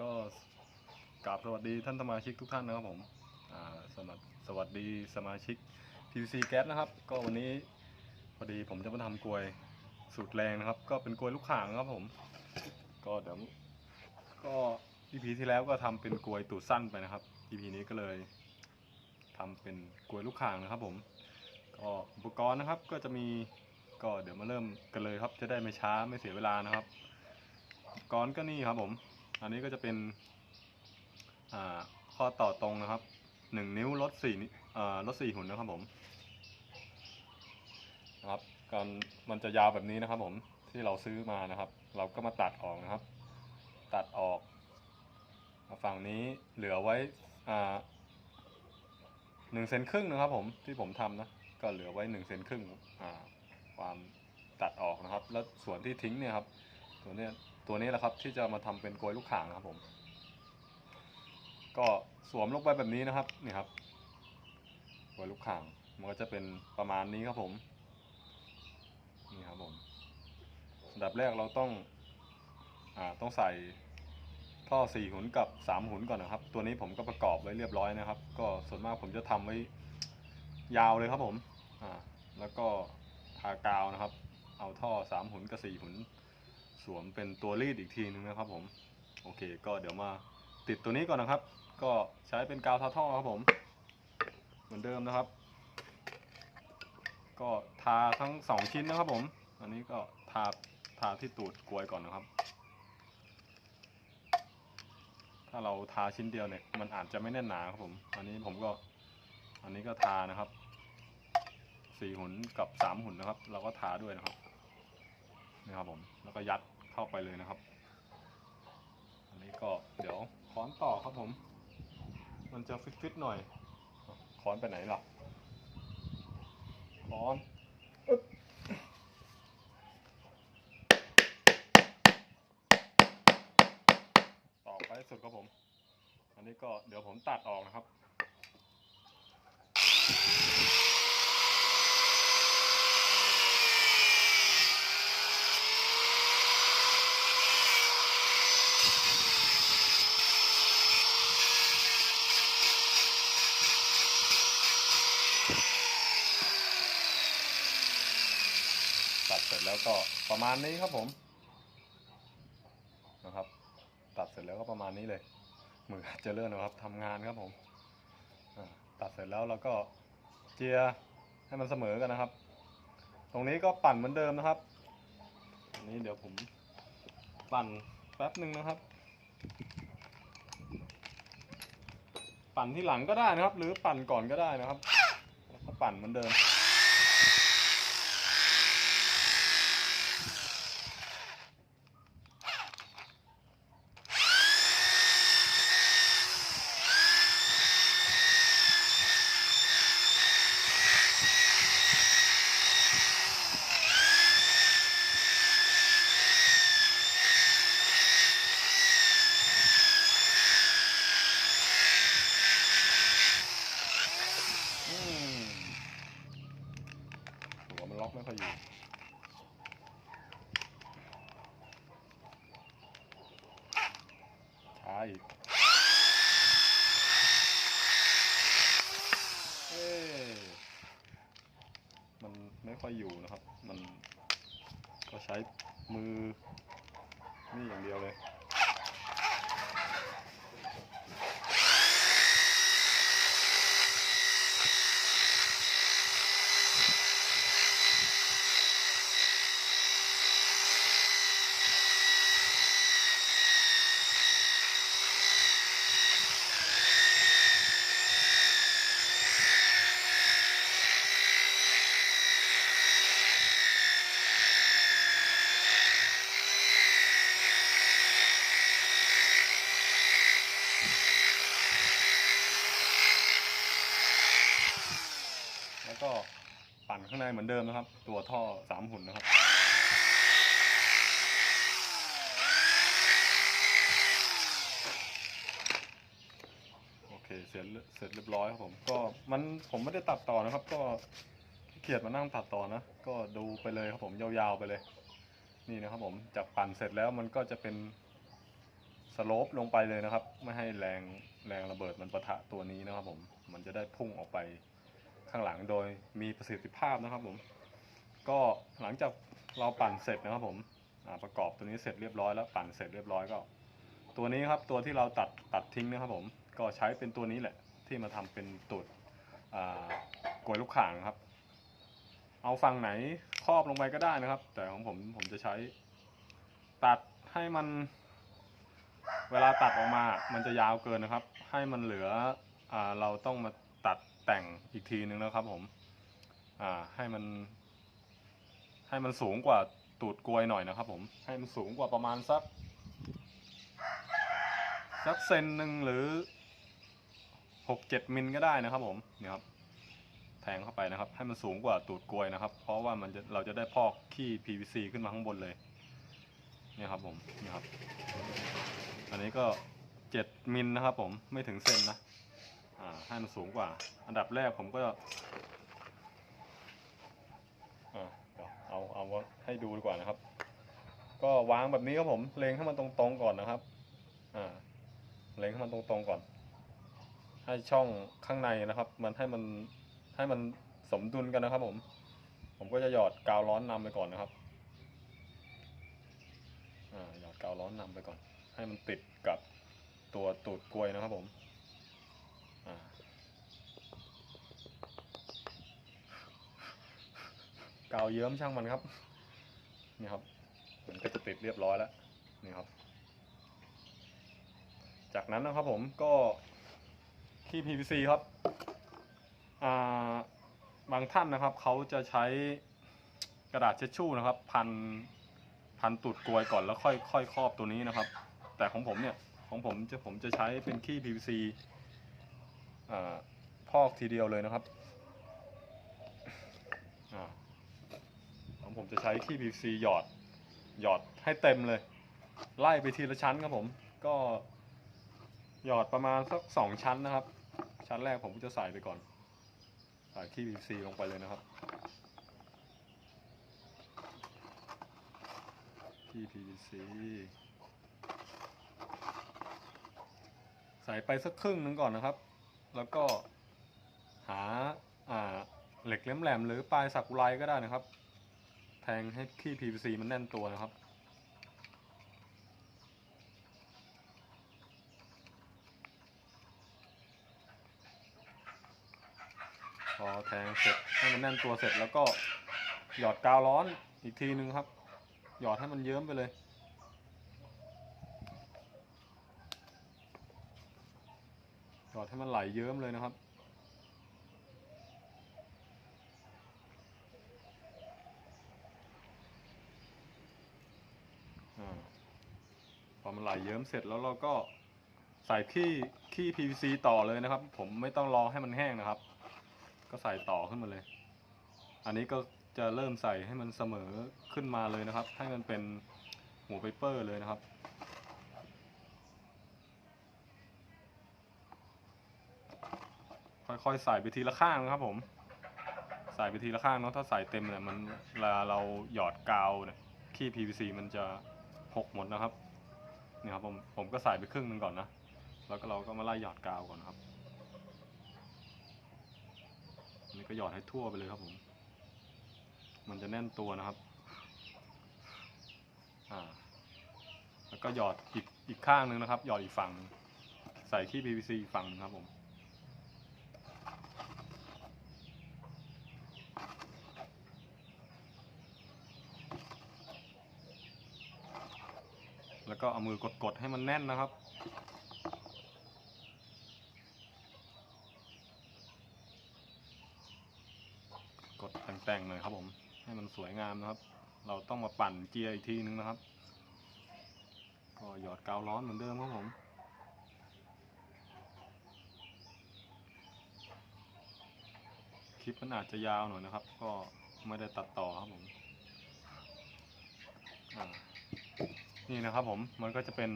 ก็กราบสวัสดีท่านสมาชิกทุกท่านนะครับผมสมัสวัสดีสมาชิก PVC Gas นะครับ ก็วันนี้พอดีผมจะมาทำกลวยสูตรแรงนะครับ ก็เป็นกลวยลูกข่างนะครับผม ก็เดี๋ยวก็ EP ที่แล้วก็ทำเป็นกลวยตูดสั้นไปนะครับ EP นี้ก็เลยทำเป็นกลวยลูกข่างนะครับ ผม ก็อุปกรณ์นะครับก็จะมีก็เดี๋ยวมาเริ่มกันเลยครับ จะได้ไม่ช้าไม่เสียเวลานะครับ อุปกรณ์ก็นี่ครับผม อันนี้ก็จะเป็นข้อต่อตรงนะครับหนึ่งนิ้วลดสี่นิ้ลดสี่หุ่นนะครับผมนะครับการมันจะยาวแบบนี้นะครับผมที่เราซื้อมานะครับ เราก็มาตัดออกนะครับ ตัดออกฝั่งนี้เหลือไว้หนึ่งเซนครึ่งนะครับผมที่ผมทำนะก็เหลือไว้หนึ่งเซนครึ่งความตัดออกนะครับ แล้วส่วนที่ทิ้งเนี่ยครับตัวนเนี้ย ตัวนี้แหละครับที่จะมาทำเป็นโกยลูกข่างครับผม ก็สวมลงไปแบบนี้นะครับนี่ครับโกยลูกข่างมันก็จะเป็นประมาณนี้ครับผมนี่ครับผมอันดับแรกเราต้องอ่าต้องใส่ท่อสี่หุนกับสามหุนก่อนนะครับ ตัวนี้ผมก็ประกอบไว้เรียบร้อยนะครับ ก็ส่วนมากผมจะทำไว้ยาวเลยครับผมอ่าแล้วก็ทากาวนะครับ เอาท่อสามหุนกับสี่หุน สวมเป็นตัวรีดอีกทีนึงนะครับผม โอเค ก็เดี๋ยวมาติดตัวนี้ก่อนนะครับ ก็ใช้เป็นกาวทาท่อครับผม เหมือนเดิมนะครับ ก็ทาทั้งสองชิ้นนะครับผม อันนี้ก็ทาทาที่ตูดกลวยก่อนนะครับ ถ้าเราทาชิ้นเดียวเนี่ยมันอาจจะไม่แน่นหนาครับผม อันนี้ผมก็อันนี้ก็ทานะครับสี่หุ่นกับสามหุ่นนะครับ เราก็ทาด้วยนะครับนี่ครับผม แล้วก็ยัด เข้าไปเลยนะครับ อันนี้ก็เดี๋ยวค้อนต่อครับผม มันจะฟิตๆหน่อย ค้อนไปไหนล่ะ ค้อนต่อไปสุดครับผม อันนี้ก็เดี๋ยวผมตัดออกนะครับ ร็จแล้วก็ประมาณนี้ครับผมนะครับ ตัดเสร็จแล้วก็ประมาณนี้เลยมืออาจจะเลื่อนนะครับทำงานครับผมตัดเสร็จแล้วเราก็เจียให้มันเสมอกันนะครับ ตรงนี้ก็ปั่นเหมือนเดิมนะครับอันนี้เดี๋ยวผมปั่นแป๊บหนึ่งนะครับ ปั่นที่หลังก็ได้นะครับ หรือปั่นก่อนก็ได้นะครับก็ปั่นเหมือนเดิม อืมหัวมันล็อกไม่ค่อยอยู่ ช้าอีก เอ๊ะมัน ไม่ค่อยอยู่นะครับ มันก็ใช้มือนี่อย่างเดียวเลย แล้วก็ปั่น ข้างในเหมือนเดิมนะครับ ตัวท่อสามหุ่นนะครับโอเคเสร็จเรียเสร็จเรียบร้อยครับผมก็มันผมไม่ได้ตัดต่อนะครับ ก็เกียจมานั่งตัดต่อนะ ก็ดูไปเลยครับผมยาวๆไปเลย นี่นะครับผมจากปั่นเสร็จแล้วมันก็จะเป็นสโลปลงไปเลยนะครับ ไม่ให้แรงแรงระเบิดมันประทะตัวนี้นะครับผมมันจะได้พุ่งออกไป ข้างหลังโดยมีประสิทธิภาพนะครับผม ก็หลังจากเราปั่นเสร็จนะครับผมประกอบตัวนี้เสร็จเรียบร้อยแล้วปั่นเสร็จเรียบร้อยก็ ตัวนี้ครับตัวที่เราตัดตัดทิ้งนะครับผมก็ใช้เป็นตัวนี้แหละ ที่มาทำเป็นตูดกลวยลูกข่างครับ เอาฝั่งไหนครอบลงไปก็ได้นะครับ แต่ของผมผมจะใช้ตัดให้มันเวลาตัดออกมา มันจะยาวเกินนะครับ ให้มันเหลืออเราต้องมาตัด แต่งอีกทีนึงนะครับผมอ่าให้มัน ให้มันสูงกว่าตูดกลวยหน่อยนะครับ ผมให้มันสูงกว่าประมาณสักสักเซนหนึ่งหรือหกเจ็ดมิลก็ได้นะครับ ผมเนี่ยครับแทงเข้าไปนะครับ ให้มันสูงกว่าตูดกลวยนะครับ เพราะว่ามันจะเราจะได้พอกขี้ PVC ขึ้นมาข้างบนเลยเนี่ยครับผมเนี่ยครับ อันนี้ก็เจ็ดมิลนะครับ ผมไม่ถึงเซนนะ ให้มันสูงกว่า อันดับแรกผมก็เดี๋ยวเอาเอาให้ดูดีกว่านะครับ ก็วางแบบนี้ครับผมเล็งให้มันตรงๆก่อนนะครับอ่าเล็งให้มันตรงๆก่อน ให้ช่องข้างในนะครับ มันให้มันให้มันสมดุลกันนะครับ ผม ผมก็จะหยอดกาวร้อนนำไปก่อนนะครับหยอดกาวร้อนนำไปก่อน ให้มันติดกับตัวตูดกลวยนะครับผม อ่า กาวเยิ้มช่างมันครับ นี่ครับ มันก็จะติดเรียบร้อยแล้ว นี่ครับ จากนั้นนะครับผมก็ที่ PVC ครับาบางท่านนะครับเขาจะใช้กระดาษเช็ดชู่นะครับ พันพันตูดกลวยก่อนแล้วค่อยค่อยครอบตัวนี้นะครับ แต่ของผมเนี่ยของผมจะผมจะใช้เป็นขี้ PVC พอกทีเดียวเลยนะครับอ่าของ ผมจะใช้ขี้ PVC หยอดหยอดให้เต็มเลย ไล่ไปทีละชั้นครับผม ก็หยอดประมาณสักสองชั้นนะครับ ชั้นแรกผมก็จะใส่ไปก่อน ใส่ขี้ PVC ลงไปเลยนะครับขี้ PVC ใส่ไปสักครึ่งหนึ่งก่อนนะครับ แล้วก็หาอ่าเหล็กแหลมๆหรือปลายสักุไรก็ได้นะครับ แทงให้ขี้ PVC มันแน่นตัวนะครับ พอแทงเสร็จให้มันแน่นตัวเสร็จแล้วก็หยอดกาวร้อนอีกทีนึงครับ หยอดให้มันเยิ้มไปเลยหยอดให้มันไหลเยิ้มเลยนะครับ อาพอ มันไหลเยิ้มเสร็จแล้วเราก็ใส่ขี้ขี้ PVC ต่อเลยนะครับ ผมไม่ต้องรอให้มันแห้งนะครับ ก็ใส่ต่อขึ้นมาเลย อันนี้ก็จะเริ่มใส่ให้มันเสมอขึ้นมาเลยนะครับ ให้มันเป็นหัวไพเปอร์เลยนะครับค่อยๆใส่ไปทีละข้างนะครับ ผม ใส่ไปทีละข้างเนาะถ้าใส่เต็มเนี่ยมันเวลาเราหยอดกาวเนี่ยขี้ PVC มันจะหกหมดนะครับ นี่ครับผมผมก็ใส่ไปครึ่งหนึ่งก่อนนะ แล้วก็เราก็มาไล่หยอดกาวก่อนนะครับนี่ก็หยอดให้ทั่วไปเลยครับผม มันจะแน่นตัวนะครับ อ่า แล้วก็หยอดอีกอีกข้างหนึ่งนะครับ หยอดอีกฝั่งหนึ่งใส่ที่ PVC อีกฝั่งหนึงครับผม ก็เอามือกดๆให้มันแน่นนะครับ กดแต่งๆหน่อยครับผม ให้มันสวยงามนะครับ เราต้องมาปั่นเจียอีกทีนึงนะครับ ก็หยอดกาวร้อนเหมือนเดิมครับผมคลิปมันอาจจะยาวหน่อยนะครับ ก็ไม่ได้ตัดต่อครับผมอ่า นี่นะครับผมมันก็จะเป็น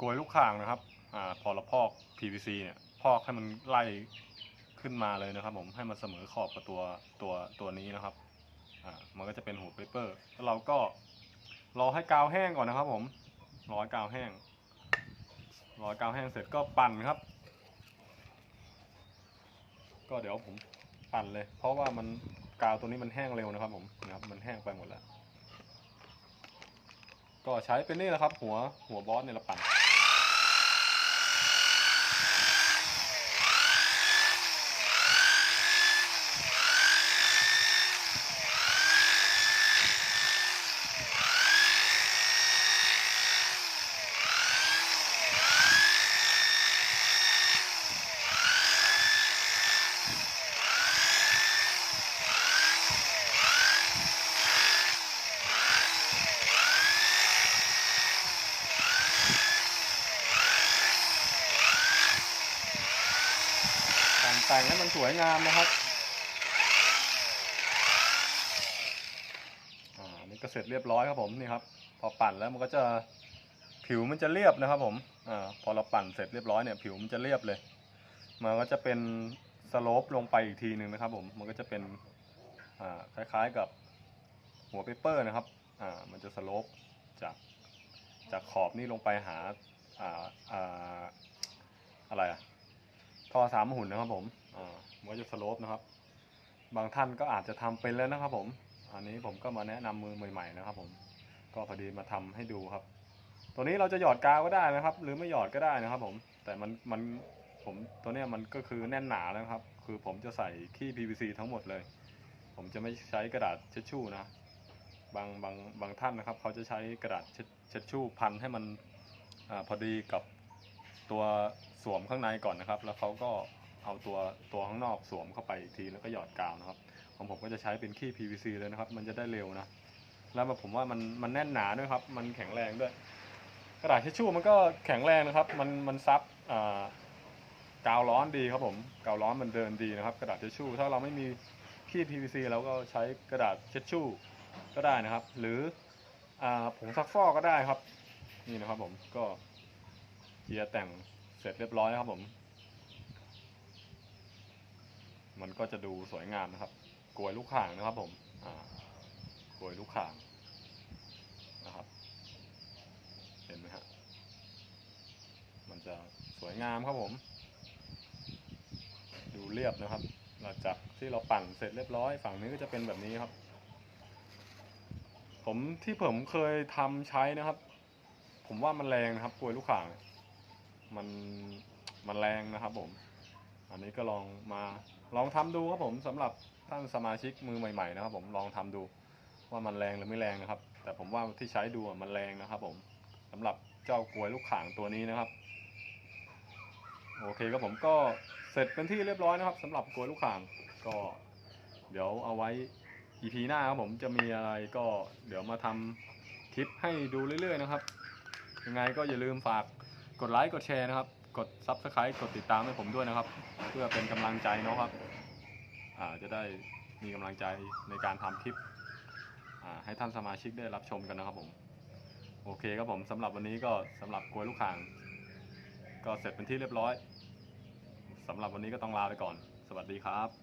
กลวยลูกข่างนะครับอ่าพอเราพอก PVC เนี่ยพอกให้มันไล่ขึ้นมาเลยนะครับผมให้มันเสมอขอบกับตัวตัวตัวนี้นะครับอ่ามันก็จะเป็นหัวเปเปอร์แล้วเราก็รอให้กาวแห้งก่อนนะครับ ผมรอให้กาวแห้งรอกาวแห้งเสร็จก็ปั่นครับ ก็เดี๋ยวผมปั่นเลย เพราะว่ามันกาวตัวนี้มันแห้งเร็วนะครับ ผมนะครับมันแห้งไปหมดแล้ว ก็ใช้เป็นนี่แหละครับ หัวหัวบอสเนี่ยเรปั่น งแต่งให้มันสวยงามนะครับอ่าอันนี่ก็เสร็จเรียบร้อยครับผมนี่ครับ พอปั่นแล้วมันก็จะผิวมันจะเรียบนะครับผมอ่าพอเราปั่นเสร็จเรียบร้อยเนี่ยผิวมันจะเรียบเลย มันก็จะเป็นสโลปลงไปอีกทีหนึ่งนะครับ ผมมันก็จะเป็นอ่าคล้ายๆกับหัวเปเปอร์นะครับอ่ามันจะสโลปจากจากขอบนี่ลงไปหาอ่าอ่าอะไรอะท่อสามหุ่นนะครับผม มันก็จะสโลปนะครับ บางท่านก็อาจจะทำเป็นแล้วนะครับ ผม อันนี้ผมก็มาแนะนำมือใหม่ๆนะครับ ผม ก็พอดีมาทำให้ดูครับ ตัวนี้เราจะหยอดกาวก็ได้นะครับ หรือไม่หยอดก็ได้นะครับ ผม แต่มันมันผมตัวเนี้ยมันก็คือแน่นหนาแล้วครับ คือผมจะใส่ขี้ PVC ทั้งหมดเลย ผมจะไม่ใช้กระดาษเช็ดชู่นะบางบางบางท่านนะครับ เขาจะใช้กระดาษเช็ดเช็ดชู่พันให้มันอพอดีกับตัวสวมข้างในก่อนนะครับ แล้วเขาก็ เอาตัวตัวข้างนอกสวมเข้าไปอีกทีแล้วก็หยอดกาวนะครับของผมก็จะใช้เป็นขี้ PVC เลยนะครับ มันจะได้เร็วนะ แล้วผมว่ามันมันแน่นหนาด้วยครับ มันแข็งแรงด้วย กระดาษทิชชู่มันก็แข็งแรงนะครับ มันมันซับกาวร้อนดีครับผมกาวร้อนมันเดินดีนะครับ กระดาษทิชชู่ถ้าเราไม่มีขี้ PVC เราก็ใช้กระดาษเช็ดชู่ก็ได้นะครับ หรืออผงซักฟอกก็ได้ครับ นี่นะครับผมก็เจียแต่งเสร็จเรียบร้อยครับผม มันก็จะดูสวยงามนะครับกลวยลูกข่างนะครับผมกลวยลูกข่างนะครับ เห็นไหมฮะมันจะสวยงามครับผม ดูเรียบนะครับ หลังจากที่เราปั่นเสร็จเรียบร้อย ฝั่งนี้ก็จะเป็นแบบนี้ครับ ผมที่ผมเคยทำใช้นะครับ ผมว่ามันแรงนะครับกลวยลูกข่างมันมันแรงนะครับผม อันนี้ก็ลองมา ลองทำดูครับผมสำหรับท่านสมาชิกมือใหม่ๆนะครับ ผมลองทำดูว่ามันแรงหรือไม่แรงนะครับ แต่ผมว่าที่ใช้ดูมันแรงนะครับ ผมสำหรับเจ้ากลวยลูกข่างตัวนี้นะครับ โอเคครับผมก็เสร็จเป็นที่เรียบร้อยนะครับสำหรับกลวยลูกข่างก็ เดี๋ยวเอาไว้ EP หน้าครับผมจะมีอะไรก็เดี๋ยวมาทำคลิปให้ดูเรื่อย ๆ นะครับ ยังไงก็อย่าลืมฝากกดไลค์กดแชร์นะครับ กด Subscribe กดติดตามให้ผมด้วยนะครับ เพื่อเป็นกำลังใจนะครับจะได้มีกำลังใจในการทำคลิปให้ท่านสมาชิกได้รับชมกันนะครับผม โอเคครับผมสำหรับวันนี้ก็สำหรับกลวยลูกข่าง ก็เสร็จเป็นที่เรียบร้อยสำหรับวันนี้ก็ต้องลาไปก่อน สวัสดีครับ